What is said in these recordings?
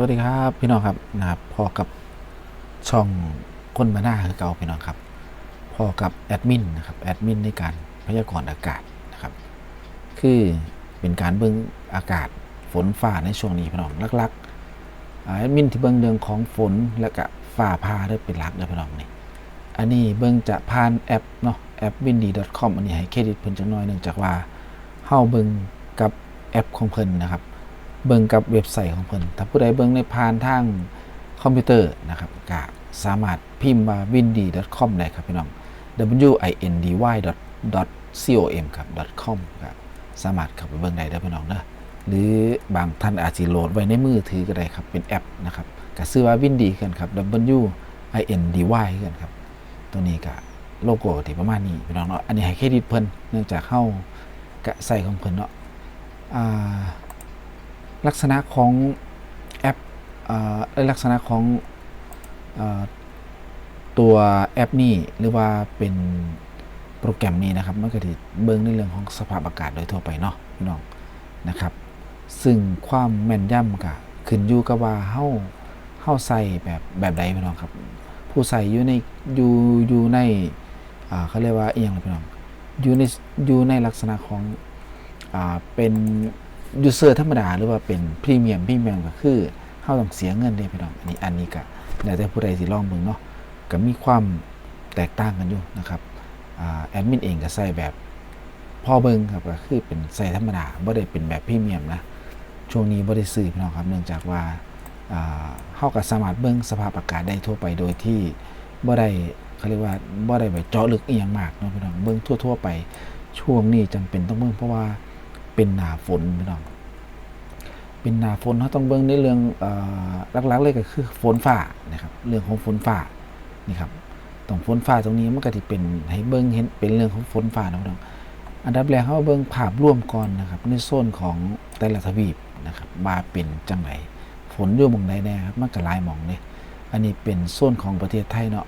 วัสดีครับพี่น้องครับนะครับพอกับช่องคนมาหน้าคือเก่าพี่น้องครับพอกับแอดมินนะครับแอดมินในการพยากรณ์อากาศนะครับ คือเป็นการเบิ่งอากาศฝนฟ้าในช่วงนี้พี่น้องลักๆอ่าแอดมินที่เบิ่งเรื่องของฝนและก็ฟ้าผ่าได้เป็นหลักเลยพี่น้องนี่อันนี้เบิ่งจะผ่านแอปเนาะแอป windy.com อันนี้ให้เครดิตเพิ่นจังน้อยเนื่องจากว่าเฮาเบิ่งกับแอปของเพิ่นนะครับ เบิ่งกับเว็บไซต์ของเพิ่นถ้าผู้ใดเบิ่งในผ่านทางคอมพิวเตอร์นะครับก็สามารถพิมพ์มา windy.com ได้ครับพี่น้อง w i n d y com ครับ .com ครับสามารถเข้าไปเบิ่งได้เด้อพี่น้องเด้อหรือบางท่านอาจจะโหลดไว้ในมือถือก็ได้ครับ เป็นแอปนะครับก็ซื้อว่า windy กันครับ w i n d y กันครับ ตัวนี้ก็โลโก้ที่ประมาณนี้พี่น้องเนาะอันนี้ให้เครดิตเพิ่นเนื่องจากเข้ากะใส่ของเพิ่นเนาะอ่า ลักษณะของแอปเอ่อลักษณะของอตัวแอปนี้หรือว่าเป็นโปรแกรมนี้นะครับมันก็จะเบิ่งในเรื่องของสภาพอากาศโดยทั่วไปเนาะพี่น้องนะครับ ซึ่งความแม่นยำก็ขึ้นอยู่กับว่าเฮาเฮาใส่แบบแบบใดพี่น้องครับ ผู้ใส่อยู่ในอยู่อยู่ในเขาเรียกว่าเอียงไรพี่น้องอยู่ในอยู่ในลักษณะของอเป็น ยูเซอร์ธรรมดาหรือว่าเป็นพรีเมียมพรีเมียมก็คือเข้าต้องเสียเงินเด้พี่น้องอันนี้อันนี้ก็แล้วแต่ผู้ใดสิลองเบิ่งเนาะก็มีความแตกต่างกันอยู่นะครับอแอดมินเองก็ใส่แบบพ่อเบิ่งครับก็คือเป็นใส่ธรรมดาบ่ได้เป็นแบบพรีเมียมนะช่วงนี้บ่ได้ซื้อพี่น้องครับเนื่องจากว่าอ่าเฮาก็สามารถเบิ่งสภาพอากาศได้ทั่วไปโดยที่บ่ได้เขาเรียกว่าบ่ได้ไปเจาะลึกเอียงมากเนาะพี่น้องเบิ่งทั่ว ๆ ไปช่วงนี้จำเป็นต้องเบิ่งเพราะว่า เป็นหนาฝนพี่น้องเป็นหนาฝนเขาต้องเบิ่งในเรื่องหลักๆเลยก็คือฝนฟ้านะครับ เรื่องของฝนฟ้านี่ครับตรงฝนฟ้าตรงนี้มันก็ที่เป็นให้เบิ่งเห็นเป็นเรื่องของฝนฟ้านะพี่น้องอันดับแรกเขาเบิ่งภาพร่วมก่อนนะครับ ในโซนของแต่ละทวีปนะครับว่าเป็นจังไหรฝนอยู่มองใดแน่ครับมันก็หลายมองเลยอันนี้เป็นโซนของประเทศไทยเนาะ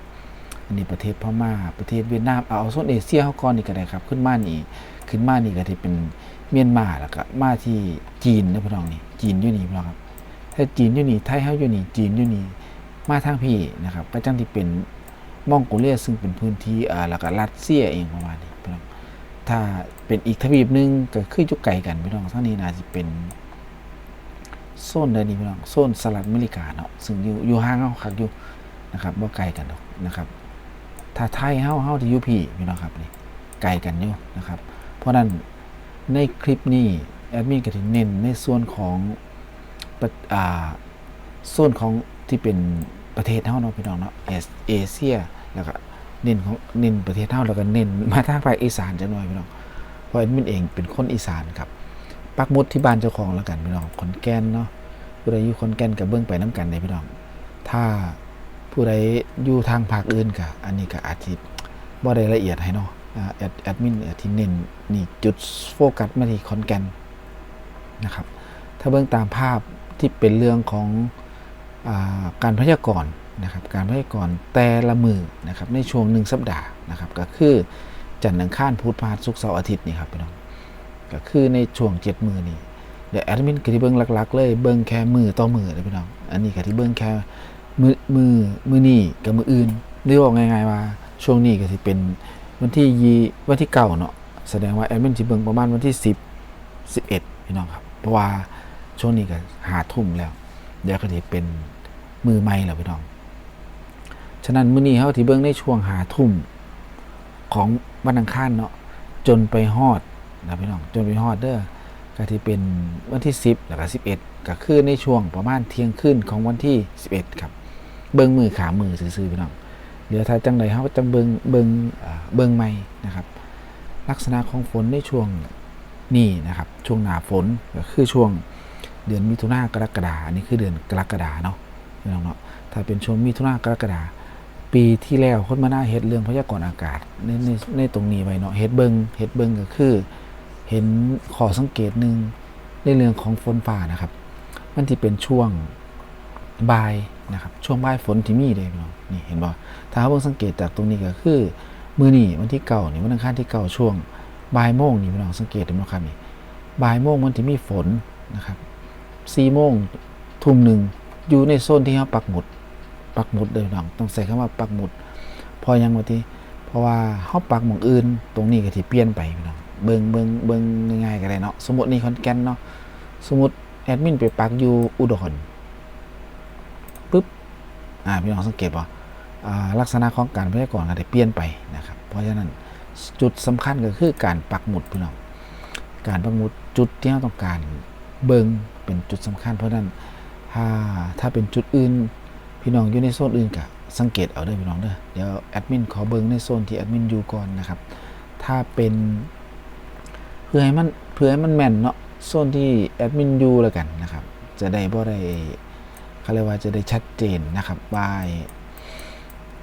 อันนี้ประเทศพม่า ประเทศเวียดนาม เอาโซนเอเชียเขาก่อนนี่ก็ได้ครับ ขึ้นมานี่ ขึ้นมานี่ก็ที่เป็นเมียนมาแล้วก็มาที่จีนนะพี่น้องนี่จีนอยู่นี่พี่น้องครับถ้าจีนอยู่นี่ไทยเฮาอยู่นี่จีนอยู่นี่มาทางพี่นะครับก็จังที่เป็นมองโกเลียซึ่งเป็นพื้นที่อ่าแล้วก็รัสเซียเองประมาณนี้พี่น้องถ้าเป็นอีกทวีปหนึงก็คืออยู่ไกลกันพี่น้องทั้งนี้น่าจะเป็นโซนใดนี่พี่น้องโซนสหรัฐอเมริกาเนาะซึ่งอยู่อยู่ห่างเฮาคักอยู่นะครับบ่ไกลกันดอกนะครับ ถ้าไทยเฮาเฮาที่อยู่พี่พี่น้องครับนี่ไกลกันอยู่นะครับ เพราะนั้นในคลิปนี้แอดมินก็จะเน้นในส่วนของอ่าส่วนของที่เป็นประเทศเฮาเนาะพี่น้องเนาะเอเชียแล้วก็เน้นของเน้นประเทศเฮาแล้วก็เน้นมาทางภาคอีสานจังหน่อยพี่น้องเพราะแอดมินเองเป็นคนอีสานครับปักมุดที่บ้านเจ้าของแล้วกันพี่น้องขอนแก่นเนาะผู้ใดอยู่ขอนแก่นกับเบื้องไปน้ำกันเลยพี่น้อง ถ้า ผู้ใดอยู่ทางภาคอื่นก็อันนี้ก็อาจจะบ่ได้ละเอียดให้เนาะอ่าแอดแอดมินอาจที่เน้นนี่จุดโฟกัสมาที่ขอนแกนนะครับ ถ้าเบื้องตามภาพที่เป็นเรื่องของอาการพยากรณ์นะครับ การพยากรณ์แต่ละมือนะครับในช่วงหนึ่งสัปดาห์นะครับ ก็คือจันทร์อังคารพุธพฤหัสศุกร์เสาร์อาทิตย์นี่ครับพี่น้องก็คือในช่วงเจ็ดมือนี่เดี๋ยวแอดมินก็ที่เบิ้งหลักๆ เลยเบิ้งแค่มือต่อมือเลยพี่น้อง อันนี้ก็ที่เบิ้งแค่ มือมือมือนี่กับมืออื่นเรียกว่าง่ายๆว่าช่วงนี้ก็ที่เป็นวันที่ยีวันที่เก่าเนาะแสดงว่าแอดมินทีเบิ้งประมาณวันที่สิบสิบเอ็ดพี่น้องครับ เพราะว่าช่วงนี้ก็หาทุ่มแล้วเดี๋ยวก็ที่เป็นมือใหม่แล้วพี่น้อง ฉะนั้นมื้อนี้เฮาที่เบิ้งในช่วงหาทุ่มของวันอังคารเนาะจนไปฮอดนะพี่น้องจนไปฮอดเด้อก็ที่เป็นวันที่ 10 แล้วก็11 ก็คือในช่วงประมาณเที่ยงคืนของวันที่ 11 ครับ เบิ่งมือขามือซื่อๆพี่น้องเดี๋ยวถ้าจังใดเฮาจังเบิงเบิงเบิงใหม่นะครับ ลักษณะของฝนในช่วงนี้นะครับ ช่วงหนาฝนก็คือช่วงเดือนมิถุนายนกรกฎาอันนี้คือเดือนกรกฎาเนาะพี่น้องเนาะถ้าเป็นช่วงมิถุนายนกรกฎาปีที่แล้วคนมาหน้าเฮ็ดเรื่องพยากรณ์อากาศในในในตรงนี้ไว้เนาะเฮ็ดเบิงเฮ็ดเบิงก็คือ เห็นขอสังเกตหนึ่งในเรื่องของฝนฟ้านะครับ มันที่เป็นช่วงบ่าย นะครับช่วงบ่ายฝนที่มีเด้พี่น้องนี่เห็นบ่ถ้าเราเบิ่งสังเกตจากตรงนี้ก็คือมื้อนี้วันที่เก่านี่วันอังคารที่เก่าช่วงบ่ายโมงนี่พี่น้องสังเกตเห็นบ่ครับนี่บ่ายโมงมันที่มีฝนนะครับ4โมงทุ่มหนึ่งอยู่ในโซนที่เขาปักหมุดปักหมุดเด้อพี่น้องต้องใส่คำว่าปักหมุดเพอยังว่าที่เพราะว่าเขาปักหมองอื่น ตรงนี้ก็ที่เปลี่ยนไปพี่น้องเบิงเบิงเบิงง่ายๆก็ได้เนาะสมมตินี่คอนแกนเนาะสมมติแอดมินไปปักอยู่อุดร อ่าพี่น้องสังเกตป่ะอ่าลักษณะของการพยากรณ์ก็ได้เปลี่ยนไปนะครับ เพราะฉะนั้นจุดสำคัญก็คือการปักหมุดพี่น้อง การปักหมุดจุดที่เราต้องการเบิงเป็นจุดสำคัญ เพราะฉะนั้นถ้าถ้าเป็นจุดอื่นพี่น้องอยู่ในโซนอื่นกะสังเกตเอาเด้อพี่น้องเด้อเดี๋ยวแอดมินขอเบิงในโซนที่แอดมินอยู่ก่อนนะครับ ถ้าเป็นเพื่อให้มันเพื่อให้มันแม่นเนาะโซนที่แอดมินอยู่แล้วกันนะครับ จะได้บ่ได้ เขาเรียกว่าจะได้ชัดเจนนะครับบาย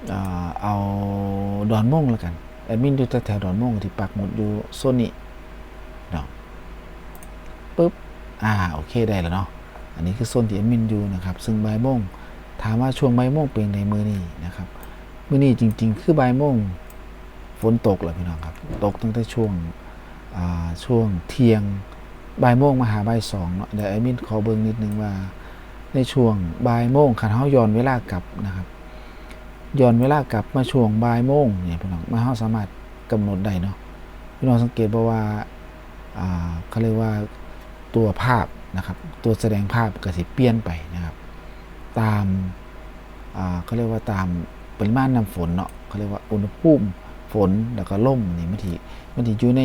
เอ่อเอาดอนม่งแล้วกันแอดมินอยู่แถวดอนม่งที่ปักหมุดอยู่โซนนี้เนาะปึ๊บอ่าโอเคได้แล้วเนาะอันนี้คือโซนที่แอดมินอยู่นะครับ ซึ่งใบ่ายโมงถามว่าช่วงใบ่ายโมงเป็นในมือนี้นะครับมือนี้จริง ๆ คือใบ่ายโมงฝนตกแหละพี่น้องครับ ตกตั้งแต่ช่วงช่วงเที่ยงบ่ายโมงมาหาบ่ายสองเนาะเดี๋ยวไอ้มินขอเบิ่งนิดนึงว่า ในช่วงบ่ายโมงคันเฮาย้อนเวลากลับนะครับย้อนเวลากลับมาช่วงบ่ายโมงเนี่ยพี่น้องมาเฮาสามารถกำหนดได้เนาะพี่น้องสังเกตบ่ว่าอ่าเขาเรียกว่าตัวภาพนะครับ ตัวแสดงภาพก็สิเปลี่ยนไปนะครับ ตามอ่าเขาเรียกว่าตามปริมาณน้ำฝนเนาะเขาเรียกว่าอุณหภูมิฝนแล้วก็ลมนี่มันที่มันที่อยู่ใน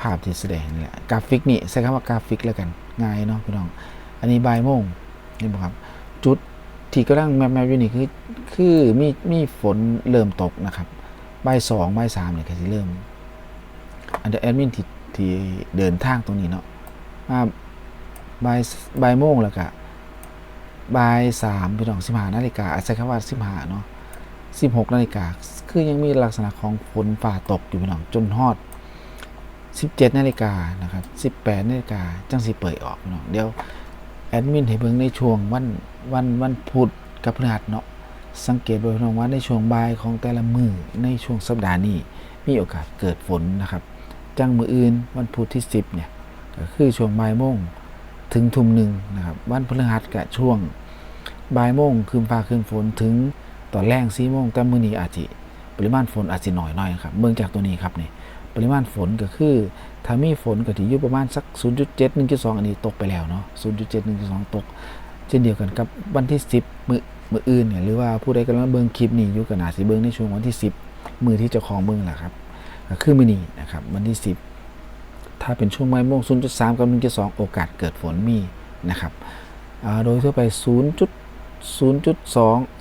ภาพที่แสดงนี่แหละกราฟิกนี่ใช้คำว่ากราฟิกแล้วกันง่ายเนาะพี่น้อง อันนี้บ่ายโมง นี่บ่ครับ จุดที่กำลังแมปแมปอยู่นี่คือคือมีมีฝนเริ่มตกนะครับบ่ายสองบ่ายสามเนี่ยก็จะเริ่ม อันเดอร์แอดมินที่ที่เดินทางตรงนี้เนาะมาบ่ายบ่ายโมงแล้วก็บ่ายสามพี่น้องสิบห้านาฬิกาอาจจะคำว่าสิบห้าเนาะสิบหกนาฬิกาคือยังมีลักษณะของฝนฝ่าตกอยู่พี่น้องจนฮอดสิบเจ็ดนาฬิกานะครับสิบแปดนาฬิกาจังสิเปิดออกพี่น้องเดี๋ยว อดมินให้เบิ่งในช่วงวันวันวันพุธกับพฤหัสเนาะสังเกตดูพี่น้องว่าในช่วงบ่ายของแต่ละมือในช่วงสัปดาห์นี้มีโอกาสเกิดฝนนะครับ จังมืออื่นวันพุธที่สิบเนี่ยก็คือช่วงบ่ายโมงถึงทุ่มหนึ่งนะครับวันพฤหัสกับช่วงบ่ายโมงคืนฟ้าคืนฝนถึงตอนแรกสี่โมงแต่มือนี้อาจจะปริมาณฝนอาจจะน่อยหน่อยครับเบิ่งจากตัวนี้ครับนี่ ปริมาณฝนก็คือถ้ามีฝนก็ที่อยู่ประมาณสัก 0.7 1.2 อันนี้ตกไปแล้วเนาะ 0.7 1.2 ตก เช่นเดียวกันกับวันที่ 10 มือมืออื่นเนี่ยหรือว่าผู้ใดกำลังเบิ่งคลิปนี้อยู่ก็น่าสิเบิ่งในช่วงวันที่ 10 มือที่เจ้าของเบิ่งแหละครับก็คือมือนี้นะครับวันที่ 10 ถ้าเป็นช่วงบ่ายโมง0.3 กับ 1.2 โอกาสเกิดฝนมีนะครับโดยทั่วไป 0.0.2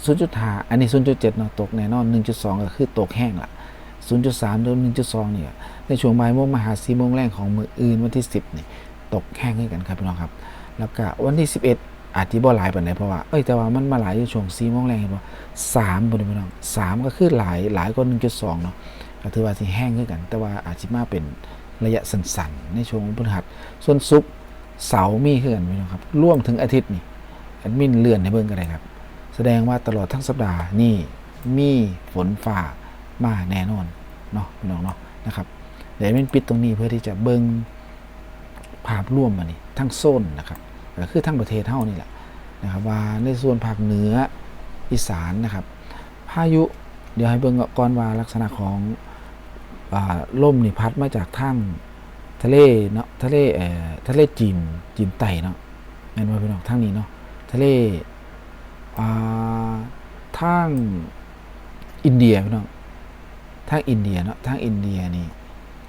0.5 อันนี้ 0.7เนาะตกแน่นอน 1.2 ก็คือตกแห้งละ 0.3ถึง1.2เนี่ยในช่วงบ่ายโมงมหา4โมงแรงของมืออื่นวันที่ 10นี่ยตกแห้งให้กันครับพี่น้องครับ แล้วก็วันที่ 11 อาจจะบ่หลายปานใดเพราะว่าเอ้ยแต่ว่ามันมาหลายช่วง4โมงแรงเห็นบ่3บ่พี่น้อง3ก็คือหลายหลายกว่า1.2เนาะก็ถือว่าสิแห้งขึ้นกัน แต่ว่าอาจจะมาเป็นระยะสั้นๆ ในช่วงพฤหัสส่วนศุกร์เสาร์มีขึ้นกันพี่น้องครับร่วมถึงอาทิตย์นี่แอดมินเลื่อนให้เบิ่งกันได้ครับ แสดงว่าตลอดทั้งสัปดาห์นี่มีฝนฝ่า มาแน่นอนเนาะพี่น้องเนาะนะครับเดี๋ยวมินปิดตรงนี้เพื่อที่จะเบิ่งภาพร่วมมานี่ทั้งโซนนะครับก็คือทั้งประเทศเท่านี่แหละนะครับว่าในส่วนภาคเหนืออีสานนะครับพายุเดี๋ยวให้เบิ่งก่อนว่าลักษณะของอ่าลมนี่พัดมาจากทางทะเลเนาะทะเลเอ่อทะเลจีนจีนใต้เนาะแม่นว่าพี่น้องทางนี้เนาะทะเลอ่าทางอินเดียพี่น้อง ทางอินเดียเนาะทางอินเดียนี่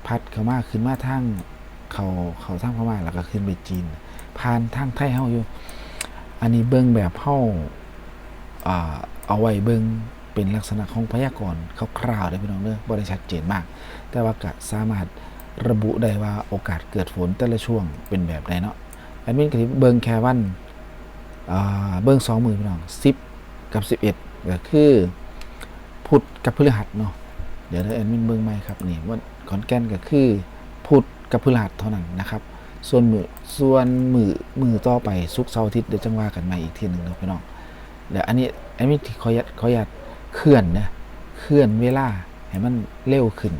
พัดเข้ามาขึ้นมาทางเขาเขาทางพม่าแล้วก็ขึ้นไปจีน ผ่านทางไทยเฮาอยู่ อันนี้เบิ่งแบบเฮาอ่าเอาไว้เบิ่งเป็นลักษณะของพยากรณ์คร่าวๆได้พี่น้องเด้อบ่ได้ชัดเจนมาก แต่ว่าก็สามารถระบุได้ว่าโอกาสเกิดฝนแต่ละช่วงเป็นแบบใดเนาะแอดมินก็สิเบิ่งแค่วันเบิ่งสองมือพี่น้อง10กับ11ก็คือพุธกับพฤหัสเนาะ ดี๋ยวเด้อแอดมินเบิ่งใหม่ครับนี่วันขอนแก่นก็คือพุธกับพฤหัสเท่านั้นนะครับ ส่วนมือส่วนมือมือต่อไปศุกเสาร์อาทิตย์เดี๋ยวจังว่ากันใหม่อีกทีหนึ่งเนะพี่น้องเดี๋ยวอันนี้อันนี้ที่ขออนุญาตขออนุญาตเคลื่อนนะเคลื่อนเวลาให้มันเร็วขึ้น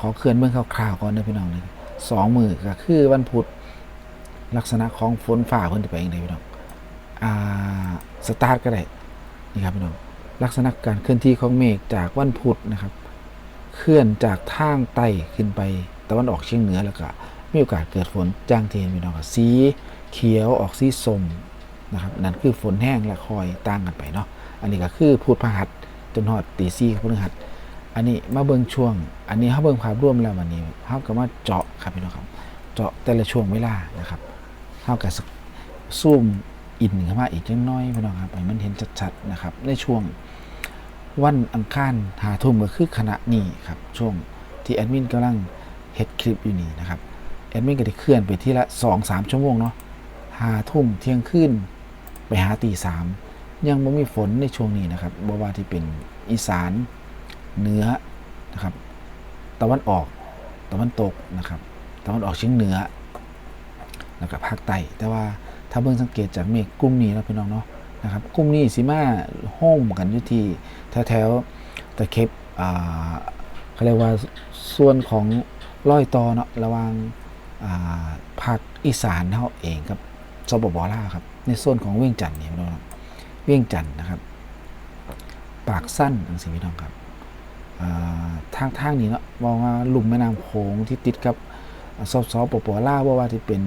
ขอเคลื่อนเบื้องคร่าวๆก่อนนะพี่น้องเลยสองมือก็คือวันพุธลักษณะของฝนฝ่าเพิ่นจะไปอย่างไรพี่น้องอ่าสตาร์ทก็ได้นี่ครับพี่น้องลักษณะการเคลื่อนที่ของเมฆจากวันพุธนะครับ เคลื่อนจากทางใต้ขึ้นไปตะวันออกเฉียงเหนือแล้วก็มีโอกาสเกิดฝนจ้างเทนพี่น้องครับสีเขียวออกสีส้มนะครับนั่นคือฝนแห้งและคอยต่างกันไปเนาะอันนี้ก็คือพูดพหัสจนหอดตีซี่พฤหัสอันนี้มาเบิ่งช่วง อันนี้เขาเบิ่งภาพร่วมแล้ววันนี้เขาก็มาเจาะครับพี่น้องครับ เจาะแต่ละช่วงเวลานะครับเขาก็สซูมอินเข้ามาอีกจังน้อยพี่น้องครับให้มันเห็นชัดๆนะครับในช่วง วันอังคารหาทุ่มก็คือขณะนี้ครับช่วงที่แอดมินกำลังเฮ็ดคลิปอยู่นี่นะครับแอดมินก็ได้เคลื่อนไปที่ละ2อสามชั่วโมงเนาะหาทุ่มเที่ยงคืนไปหาตีสามยังไม่มีฝนในช่วงนี้นะครับบ่ว่าที่เป็นอีสานเหนือนะครับ ตะวันออกตะวันตกนะครับ ตะวันออกเฉียงเหนือแล้วก็ภาคใต้แต่ว่าถ้าเบิ่งสังเกตจากเมฆกลุ่มนี้นะพี่น้องเนาะ นะครับกลุ่มนี้สิมาโฮมกันอยู่ที่แถวๆตะเข็บอ่าเขาเรียกว่าส่วนของร้อยต่อเนาะระหว่างอ่าภาคอีสานเฮาเองกับสปปลาครับ ในโซนของเวียงจันทน์นี่พี่น้องเวียงจันทน์นะครับ ปากสั้นจังซี่พี่น้องครับอ่าทางทางนี้เนาะมองว่าลุ่มแม่น้ำโขงที่ติดกับซอฟซอปปลาว่าว่าที่เป็น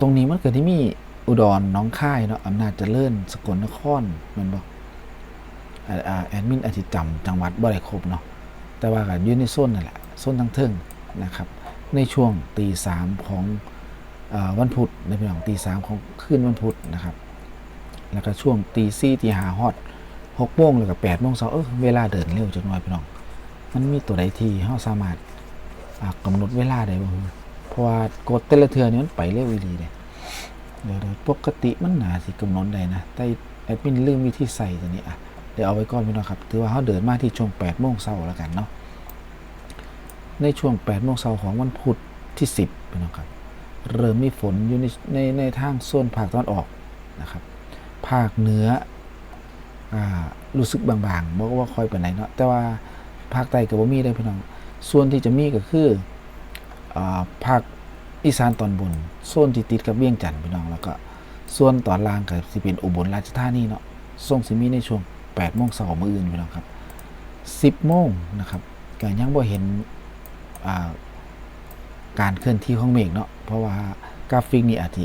ตรงนี้มันเกิดที่มี อุดรน้องค่ายเนาะอำนาจเจริญสกลนครมันบอกแอดมินอาจจำจังหวัดบ่ได้ครบเนาะแต่ว่าก็อยู่ในโซนนั่นแหละโซนทั้งเทิงนะครับ ในช่วงตีสามของอวันพุธในพี่น้องตีสามของคืนวันพุธนะครับ แล้วก็ช่วงตีสี่ตีห้าฮอดหกโมงแล้วก็แปดโมงเช้าเออเวลาเดินเร็วจังหน่อยพี่น้อง มันมีตัวใดที่เราสามารถอ่ากำหนดเวลาได้บ่ฮึเพราะว่ากดแต่ละเทือนี่มันไปเร็วอีหลีเด้เดี๋ย เดี๋ยวปกติมันหนาสิกำหนดได้นะ แต่แอดมินลืมวิธีใส่ตัวนี้อะ เดี๋ยวเอาไว้ก่อนพี่น้องครับ ถือว่าเขาเดินมาที่ช่วง8โมงเช้าแล้วกันเนาะ ในช่วง8โมงเช้าของวันพุธที่ 10พี่น้องครับ เริ่มมีฝนอยู่ในในในทางโซนภาคตะวันออกนะครับ ภาคเหนืออ่ารู้สึกบางๆบอกว่าค่อยไปไหนใดเนาะ แต่ว่าภาคใต้กับบ่มีได้พี่น้อง ส่วนที่จะมีก็คืออ่าภาค อีสานตอนบนโซนที่ติดกับเวียงจันทน์พี่น้องแล้วก็ส่วนตอนล่างก็สิเป็นอุบลราชธานีเนาะส่งสิมีในช่วง8โมงเช้ามื้ออื่นพี่น้องครับ 10โมงนะครับก็ยังบ่เห็นาการเคลื่อนที่ของเมฆเนาะเพราะว่ากราฟิกนี่อาจจะ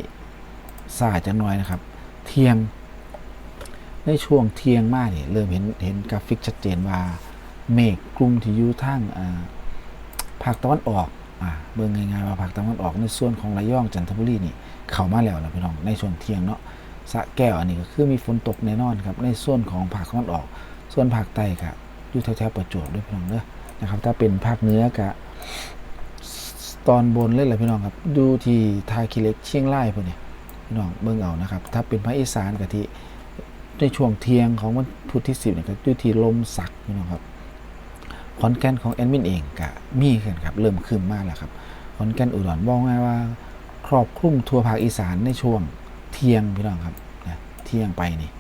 สายจังน้อยนะครับ เที่ยงในช่วงเที่ยงมาเนี่ยเริ่มเห็นเห็นกราฟิกชัดเจนว่าเมฆกลุ่มที่อยู่ทางภาคตะวันออก เบิ่งง่ายๆว่าภาคตะวันออกในส่วนของระยองจันทบุรีนี่เข้ามาแล้วนะพี่น้องในช่วงเที่ยงเนาะสะแก้วอันนี้ก็คือมีฝนตกแน่นอนครับในส่วนของภาคตะวันออก ส่วนภาคใต้ก็อยู่แถวๆประจวบด้วยพี่น้องเด้อนะครับถ้าเป็นภาคเหนือก็ตอนบนเลยแหละพี่น้องครับดูที่ทาคิเล็กเชียงรายพวกเนี่ยพี่น้องเบิ่งเอานะครับถ้าเป็นภาคอีสานก็ที่ในช่วงเที่ยงของวันพุธที่สิบเนี่ยก็อยู่ที่ลมสักนี่นะครับ ขอนแก่นของแอดมินเองก็มีกันครับเริ่มขึ้นมากแล้วครับขอนแก่นอุดรบอกง่ายว่า ครอบคลุมทั่วภาคอีสานในช่วงเที่ยงพี่น้องครับนะเที่ยงไปนี่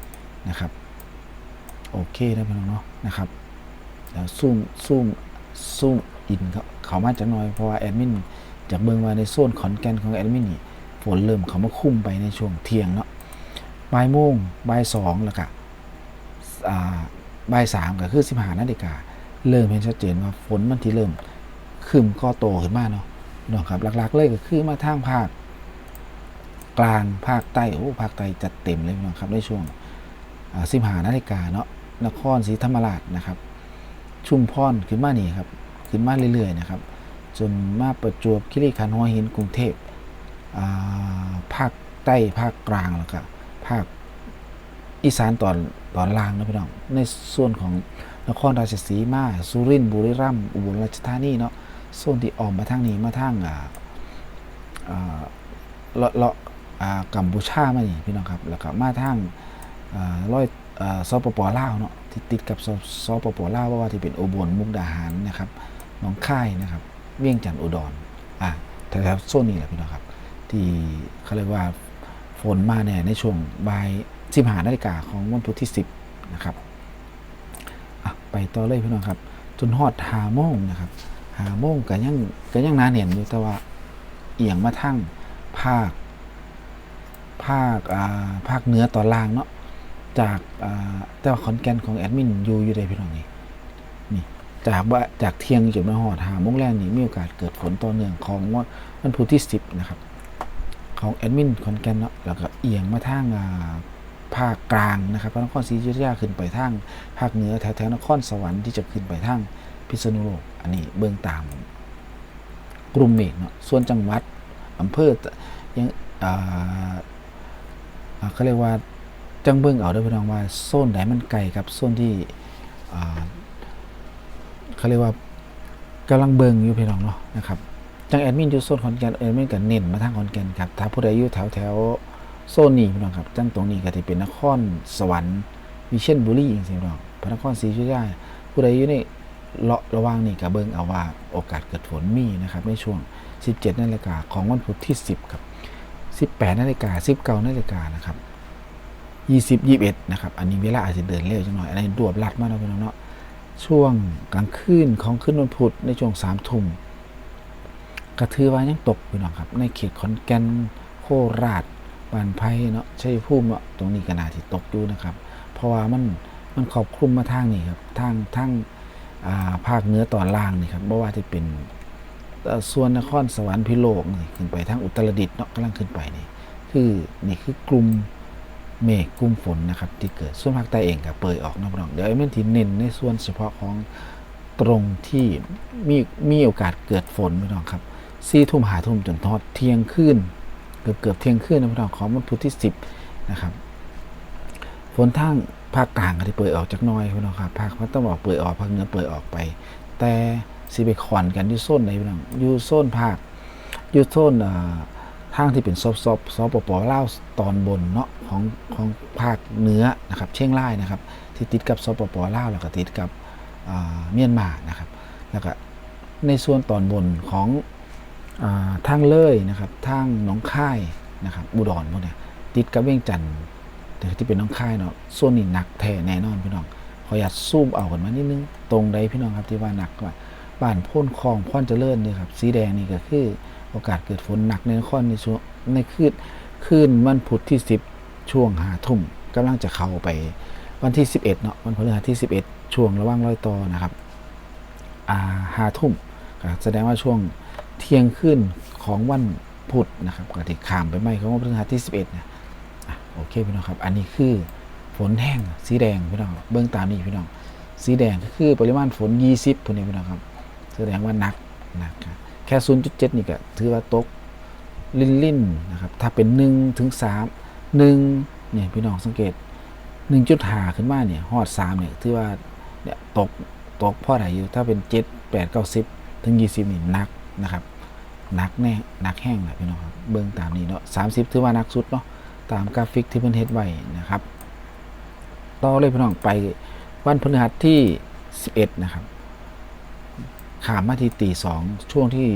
นะครับโอเคนะพี่น้องเนาะนะครับแล้วซูมซูมซูมอินเขาเขามาจากน้อยเพราะว่าแอดมินจากเบิงว่าในโซนขอนแก่นของแอดมินนี่ฝนเริ่มเขามาคุ้มไปในช่วงเที่ยงเนาะบ่ายโมงบ่ายสองแล้วก็บ่ายสามก็คือสิบห้านาฬิกา เริ่มเห็นชัดเจนว่าฝนมันที่เริ่มขึ้นก็โตขึ้นมาเนาะเนาะครับหลักๆเลยก็คือมาทางภาคกลางภาคใต้โอ้ภาคใต้จัดเต็มเลยพี่น้องครับในช่วงสิบหานาฬิกาเนาะนครศรีธรรมราชนะครับ ชุมพรขึ้นมานี่ครับขึ้นมาเรื่อยๆนะครับจนมาประจวบคีรีขันธ์หัวหินกรุงเทพภาคใต้ภาคกลางแล้วก็ภาคอีสานตอนตอนล่างนะพี่น้องในส่วนของ นครราชสีมา สุรินทร์บุรีรัมย์อุบลราชธานีเนาะโซนที่ออกมาทางนี้มาทางอ่าอ่าเลาะเลาะอ่ากัมพูชามานี่พี่น้องครับ แล้วก็มาทางอ่าร้อยอ่าสปปลาวเนาะที่ติดกับสสปปลาวว่าที่เป็นอุบลมุกดาหารนะครับหนองคายนะครับ เวียงจันทร์อุดรอ่าแถวๆโซนนี้แหละพี่น้องครับ ที่เขาเรียกว่าฝนมาเนี่ยในช่วงบ่ายสิบหานาฬิกาของวันพุธที่สิบนะครับ ต่อเลยพี่น้องครับ จนฮอดหาโมงนะครับหาโมงก็ยังก็ยังนาเนียนอยู่แต่ว่าเอียงมาทั้งภาค ภาคอ่าภาคเหนือตอนล่างเนาะจากอ่าแต่ว่าขอนแก่นของแอดมินอยู่อยู่ใดพี่น้องนี่นี่จากว่าจากเที่ยงจนมาหอดหาโมงแรกนี่มีโอกาสเกิดฝนต่อเนื่องของวันวันพุธที่10นะครับ ของแอดมินขอนแก่นเนาะแล้วก็เอียงมาทางอ่า ภาคกลางนะครับพระนครศรีอยุธยาขึ้นไปทางภาคเหนือแถวแถวนครสวรรค์ที่จะขึ้นไปทางพิษณุโลกอันนี้เบื้องตามกลุ่มเมฆเนาะส่วนจังหวัดอำเภอยังเขาเรียกว่าจังเบิ้งเอาเด้อพี่น้องว่าโซนไหนมันไกลกับโซนที่เขาเรียกว่ากำลังเบิงอยู่พี่น้องเนาะนะครับจังแอดมินอยู่โซนขอนแก่นแอดมินก็เน้นมาทางขอนแก่นครับถ้าผู้ใดอยู่แถวแถว โซนนี้พี่น้องครับจังตรงนี้ก็จะเป็นนครสวรรค์วิเชียรบุรีจริงๆพี่น้องพระนครศรีอยุธยาผู้ใดอยู่ในเลาะระว่างนี่กับเบิงเอาว่าโอกาสเกิดฝนมีนะครับในช่วง 17นาฬิกาของวันพุธที่ 10 ครับ 18นาฬิกา19นาฬิกานะครับ 20 21นะครับอันนี้เวลาอาจจะเดินเร็วจังหน่อยอันนี้ดวบลัดมากนะพี่น้องเนาะช่วงกลางคืนของคืนวันพุธในช่วง3ทุ่มกระถือว่ายังตกพี่น้องครับในเขตขอนแก่นโคราช บานไผ่เนาะชัยภูมิเนาะตรงนี้ก็น่าที่ตกอยู่นะครับ เพราะว่ามันมันครอบคลุมมาทางนี้ครับทางทางอ่าภาคเหนือตอนล่างนี่ครับเพราะว่าจะเป็นส่วนนครสวรรค์พิโลกนี่ขึ้นไปทางอุตรดิตถ์เนาะกำลังขึ้นไปนี่คือนี่คือกลุ่มเมฆกลุ่มฝนนะครับ ที่เกิดส่วนภาคใต้เองก็เปิดออกนะพี่น้องเดี๋ยวไอ้เม่นที่เน้นในส่วนเฉพาะของตรงที่มีมีโอกาสเกิดฝนพี่น้องครับสี่ทุ่มหาทุ่มจนทอดเที่ยงคืน กือบเกือบเที่ยงคืนนะพี่น้องของวันพุธที่สิบนะครับ ฝนทางภาคกลางก็ที่เปิดออกจากน้อยพี่น้องครับภาคภาคตะวันออกเปิดออกภาคเหนือเปิดออกไป แต่สิไปขอนกันอยู่โซนไหนพี่น้องอยู่โซนภาคอยู่โซนอ่าทางที่เป็นซอบซอบซอปปลาตอนบนเนาะของของภาคเหนือนะครับ เชียงรายนะครับ ที่ติดกับซปปลาแล้วก็ติดกับเมียนมานะครับ แล้วก็ในส่วนตอนบนของ ทางเลยนะครับทางหนองคายนะครับอุดรพวกเนี้ยติดกับเวียงจันทน์แต่ที่เป็นน้องค่ายเนาะส่วนนี้หนักแท้แน่นอนพี่น้องขออยากซูมเอากันมานิดนึงตรงใดพี่น้องครับที่ว่าหนักว่าบ้านพ้นคลองพ่อนเจริญนี่ครับสีแดงนี่ก็คือโอกาสเกิดฝนหนักในนครในช่วงในคืนคืนวันพุธที่ 10 ช่วงหาทุ่มกำลังจะเข้าไปวันที่ 11 เนาะวันพฤหัสที่ 11 ช่วงระว่างรอยต่อนะครับอ่าหาทุ่มแสดงว่าช่วง เที่ยงคืนของวันพุธนะครับก็ที่ข้ามไปไหมของวันพฤหัสที่ 11เนี่ยอะโอเคพี่น้องครับ อันนี้คือฝนแห้งสีแดงพี่น้องเบื้องตามนี่พี่น้องสีแดงก็คือปริมาณฝน 20พวกนี้พี่น้องครับ แสดงว่านักนักครับแค่ 0.7 นี่ก็ถือว่าตกลิ่นลิ่นๆนะครับ ถ้าเป็น1ถึง3 1เนี่ยพี่น้องสังเกต 1.5 ขึ้นมาเนี่ยฮอด3เนี่ยถือว่าเนี่ยตกตกพ่อไหนอยู่ถ้าเป็น 7 8 9 10 ถึง 20 นี่นัก นะครับหนักแน่หนักแห้งแหละพี่น้องครับเบื้องตามนี้เนาะ30ถือว่านักสุดเนาะตามกราฟิกที่เพิ่นเฮ็ดไว้นะครับต่อเลยพี่น้องไปวันพฤหัสที่ 11 นะครับขามมาที่ตีสองช่วงที่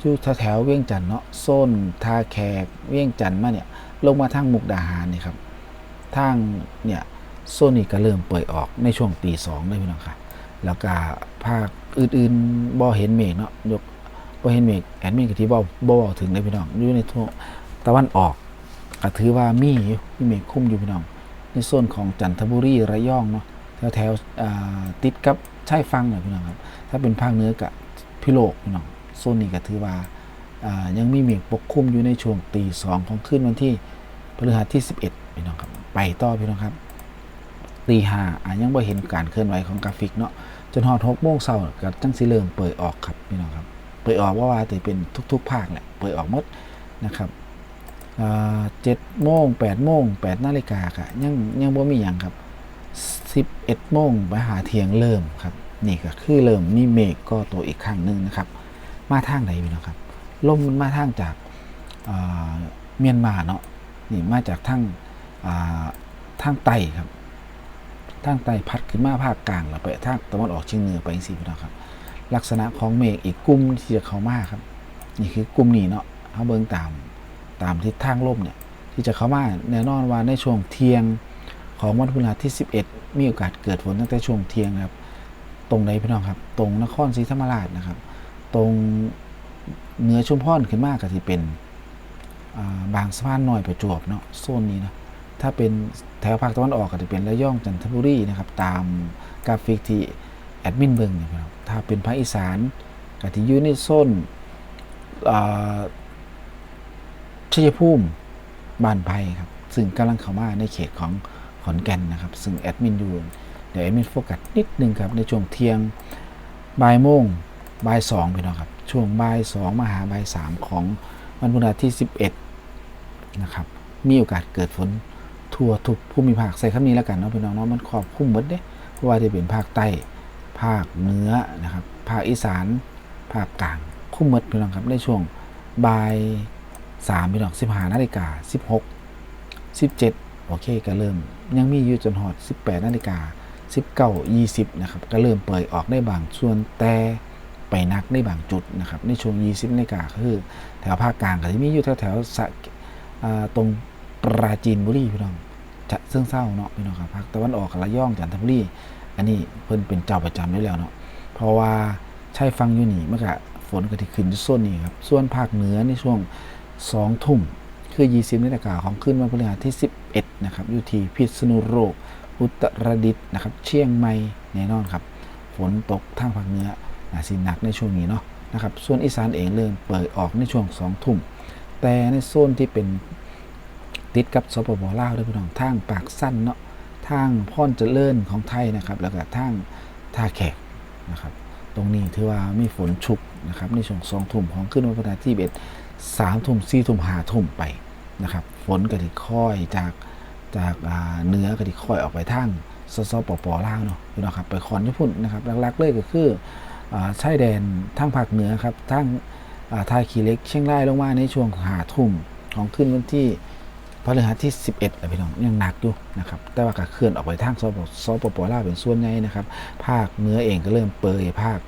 อยู่แถวๆเวียงจันทน์เนาะโซนท่าแขกเวียงจันทน์มาเนี่ยลงมาทางมุกดาหารนี่ครับทางเนี่ยโซนนี้ก็เริ่มเปิดออกในช่วงตีสองเลยพี่น้องค่ะ แล้วก็ภาคอื่นๆบ่เห็นเมฆเนาะยกบ่เห็นเมฆแอดมินก็ที่บ่บ่เว้าถึงเลยพี่น้องอยู่ในทั่วตะวันออกก็ถือว่ามีอยู่มีเมฆคุ้มอยู่พี่น้อง ในโซนของจันทบุรีระยองเนาะแถวแถวๆติดกับชายฝั่งเลยพี่น้องครับถ้าเป็นภาคเหนือกับพิโลกพี่น้องโซนนี้ก็ถือว่าอ่ายังมีเมฆปกคลุมอยู่ในช่วงตีสองของคืนวันที่พฤหัสที่ 11พี่น้องครับ ไปต่อพี่น้องครับ ตีห้าอ่ายังบ่เห็นการเคลื่อนไหวของกราฟิกเนาะจนฮอดหกโมงเช้าก็จังสิเริ่มเปิดออกครับพี่น้องครับเปิดออกว่าว่าแต่เป็นทุก ๆ ภาคแหละเปิดออกหมดนะครับเจ็ดโมงแปดโมงแปดนาฬิกาค่ะยังยังบ่มีอย่างครับสิบเอ็ดโมงไปหาเทียงเริ่มครับนี่ก็คือเริ่มมีเมฆก็ตัวอีกครั้งหนึ่งนะครับ มาทางไหนพี่น้องครับลมมันมาทางจากเมียนมาเนาะนี่มาจากทางทางใต้ครับ ทางใต้พัดขึ้นมาภาคกลางแล้วไปทางตะวันออกเฉียงเหนือไปสิพี่น้องครับ ลักษณะของเมฆอีกกลุ่มที่จะเข้ามาครับ นี่คือกลุ่มนี้เนาะเขาเบิ่งตามตามทิศทางลมเนี่ยที่จะเข้ามาแน่นอนว่าในช่วงเที่ยงของวันพฤหัสที่ 11 มีโอกาสเกิดฝนตั้งแต่ช่วงเที่ยงครับ ตรงไหนพี่น้องครับ ตรงนครศรีธรรมราชนะครับ ตรงเหนือชุมพรขึ้นมากก็ที่เป็นบางสะพานน้อยประจวบเนาะโซนนี้นะ ถ้าเป็นแถวภาคตะวันออกก็จะเป็นระยองจันทบุรีนะครับ ตามกราฟิกที่แอดมินเบิงนี่ยครับถ้าเป็นภาคอีสานก็ที่อยู่ในโซนชัยภูมิบ้านไผ่ครับ ซึ่งกำลังเข้ามาในเขตของขอนแก่นนะครับ ซึ่งแอดมินอยู่เดี๋ยวแอดมินโฟกัสนิดนึงครับ ในช่วงเที่ยงบ่ายโมงบ่ายสองพี่น้องครับ ช่วงบ่ายสองมาหาบ่ายสามของวันพฤหัสที่ 11 นะครับ มีโอกาสเกิดฝน ทั่วทุกภูมิภาคใส่คำนี้แล้วกันเนาะพี่น้องเนาะมันครอบคลุมหมดเด้เพราะว่าจะเป็นภาคใต้ภาคเหนือนะครับภาคอีสาน ภาคกลางคุ้มหมดพี่น้องครับในช่วงบ่ายสามพี่น้องสิบห้านาฬิกาสิบหกสิบเจ็ดโอเคก็เริ่ม ยังมีอยู่จนหอดสิบแปดนาฬิกา19 20นะครับก็เริ่มเปิดออกได้บางส่วนแต่ไปนักได้บางจุดนะครับในช่วง 20นาฬิกาคือ แถวภาคกลางก็จะมีอยู่แถวแถวสะตรงปราจีนบุรีพี่น้อง จะซึ่งเศร้าเนาะพี่น้องครับภาคตะวันออกระยองจันทบุรีอันนี้เพิ่นเป็นเจ้าประจำอยู่แล้วเนาะเพราะว่าใช่ฟังอยู่นี่เมันก็ฝนก็ที่ขึ้นส่วนนี้ครับส่วนภาคเหนือในช่วง2ทุ่มคือ20นาฬิกาของคืนวันพฤหัสที่ 11นะครับอยู่ที่พิษณุโลกอุตรดิตถ์นะครับ เชียงใหม่แน่นอนครับ ฝนตกทางภาคเหนืออาจสิหนักในช่วงนี้เนาะนะครับส่วนอีสานเองเริ่มเปิดออกในช่วงสองทุ่มแต่ในโซนที่เป็น ติดกับสปปลาวด้วยพี่น้องทางปากสั้นเนาะทางพ่อนเจริญของไทยนะครับแล้วก็ทางท่าแขกนะครับตรงนี้ถือว่ามีฝนชุกนะครับในช่วงสองทุ่มของขึ้นวันพฤหัสที่เบ็ดสามทุ่มสี่ทุ่มห้าทุ่มไปนะครับฝนก็จะค่อยจากจากเหนือก็ที่ค่อยออกไปทางสสปปลาวเนาะพี่น้องครับไปคอนญี่ปุ่นนะครับหลักๆเลยก็คือชายแดนทางภาคเหนือครับทางอ่าท่าขี้เล็กเชียงรายลงมาในช่วงหาทุ่มของขึ้นวันที่ พฤหัสที่ 11แล้วพี่น้องยังหนักอยู่นะครับแต่ว่าก็เคลื่อนออกไปทางสปสปปลาเป็นส่วนใหญ่นะครับ ภาคเหนือเองก็เริ่มเปยภาค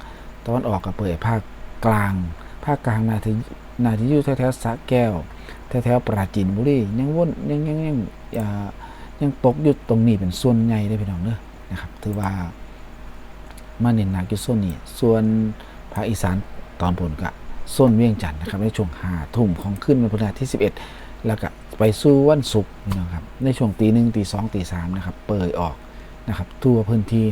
ตะวันออกก็เปยภาคกลาง ภาคกลางนาทีนาทีอยู่แถวๆสระแก้วแถวๆปราจีนบุรียังวนยังยังยังยังตกอยู่ตรงนี้เป็นส่วนใหญ่ได้พี่น้องเด้อนะครับ ถือว่ามาเน้นหนักอยู่โซนนี้ ส่วนภาคอีสานตอนบนก็โซนเวียงจันทน์นะครับในช่วงหาทุ่มของขึ้นวันพฤหัสที่ 11 แล้วก็ ไปสู่วันศุกร์พี่น้องครับ ในช่วงตีหนึ่งตีสองตีสามนะครับ เปิดออกนะครับ ทั่วพื้นที่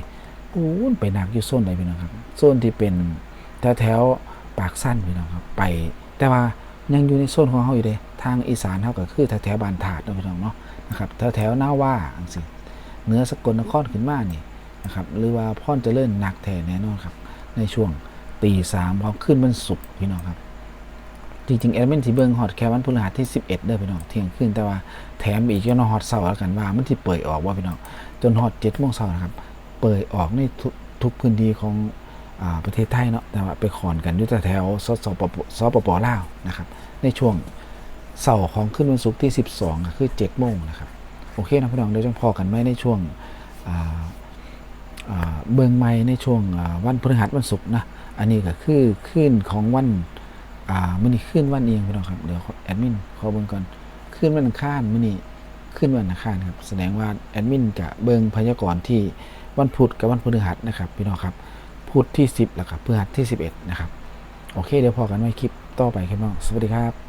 ปูนไปหนักอยู่โซนใดพี่น้องครับโซนที่เป็นแถวแถวปากสั้นพี่น้องครับ ไปแต่ว่ายังอยู่ในโซนของเขาอยู่เลยทางอีสานเขาก็คือแถวแถวบานถาดนะพี่น้องเนาะนะครับแถวแถวหน้าว่าอังสิเนื้อสกลนครขึ้นมานี่นะครับ หรือว่าพ่อนจะเล่นหนักแท้แน่นอนครับ ในช่วงตีสามพอขึ้นมันสุกร์พี่น้องครับ จริงๆแอดมินที่เบิงฮอตแค่วันพฤหัสที่ 11เด้อพี่น้องเที่ยงคืนแต่ว่าแถมอีกจนฮอตเสาร์แล้วกันว่ามันที่เปิดออกว่าพี่น้องจนฮอต7โมงเช้านะครับ เปิดออกในทุกพื้นที่ของประเทศไทยเนาะแต่ว่าไปขอนกันอยู่แถวสสปสปปลาวนะครับ ในช่วงเสาร์ของขึ้นวันศุกร์ที่ 12 คือ7โมงนะครับ โอเคนะพี่น้องเดี๋ยวจะพอกันไหมในช่วงเบืองไม่ในช่วงวันพฤหัสวันศุกร์นะ อันนี้ก็คือขึ้นของวัน อ่ามื่อนี้ขึ้นวันเองพี่น้องครับ เดี๋ยวแอดมินขอเบิ่งก่อนขึ้นวันอังคารมื่อนี้ขึ้นวันอังคารครับแสดงว่าแอดมินกับเบิงพยากรณ์ที่วันพุธกับวันพฤหัสนะครับพี่น้องครับพุธที่ 10 แล้วครับพฤหัสที่ 11 นะครับ โอเค เดี๋ยวพอกันไว้คลิปต่อไปครับน้อง สวัสดีครับ